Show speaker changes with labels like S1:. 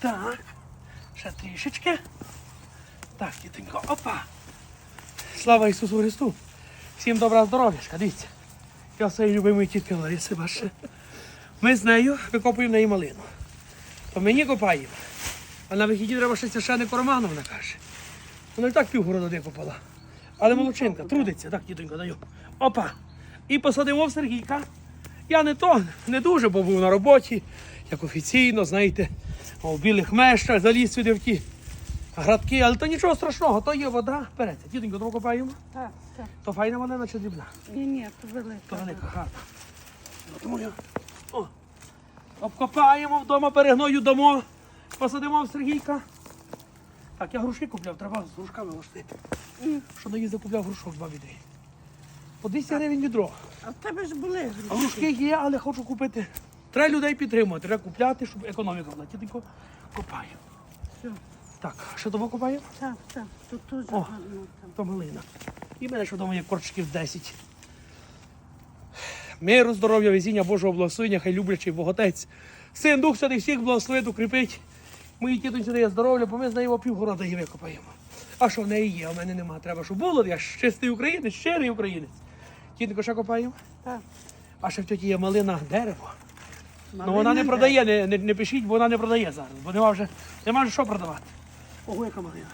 S1: Так. Ще трішечки. Так, тітенько, опа. Слава Ісусу Христу. Всім добра здоров'ячка, дивіться. Я своїй любимої тітки Лариси бачите. Ми з нею викопуємо неї малину. То мені копаємо. А на вихіді треба ще священник Романовна каже. Вона і так півгорода викопала. Але молодчинка, трудиться, так, тітонько, даю. Опа. І посадимо в Сергійка. Я не то, не дуже, бо був на роботі, як офіційно, знаєте, у білих мещах заліз сюди в ті градки, але то нічого страшного, то є вода. Береться. Тітонько, тому копаємо.
S2: Так, так.
S1: То файна вона чи дрібна.
S2: Ні, ні, то велика.
S1: То
S2: велика.
S1: гарна. Ну, Тому я. О. Обкопаємо вдома, перегною дамо, посадимо в Сергійка. Так, я грушки купляв, треба з грушками лошти. Що доїздив, купляв грушок два відри. По 200 гривень відро.
S2: А в тебе ж були
S1: А грушки є, але хочу купити. Треба людей підтримувати, треба купляти, щоб економіка була. Тітенько копаю.
S2: Все.
S1: Так, що того копаю?
S2: Так, так. Тут теж
S1: О.
S2: гарно.
S1: То малина. І в мене що вдома є корчиків 10. Миру, здоров'я, везіння, Божого благословення, хай люблячий Боготець. Син Дух Святий всіх благословить, укріпить. Мої тітоньці дає здоров'я, бо ми з нею півгорода її викопаємо. А що в неї є, а в мене нема. Треба, щоб було, я ж чистий українець, щирий українець. Тітонько, що копаємо?
S2: Так.
S1: А ще в тьоті є малина дерево. Ну вона не продає, не, не, не пишіть, бо вона не продає зараз, бо нема вже, нема вже що продавати. Ого, яка малина.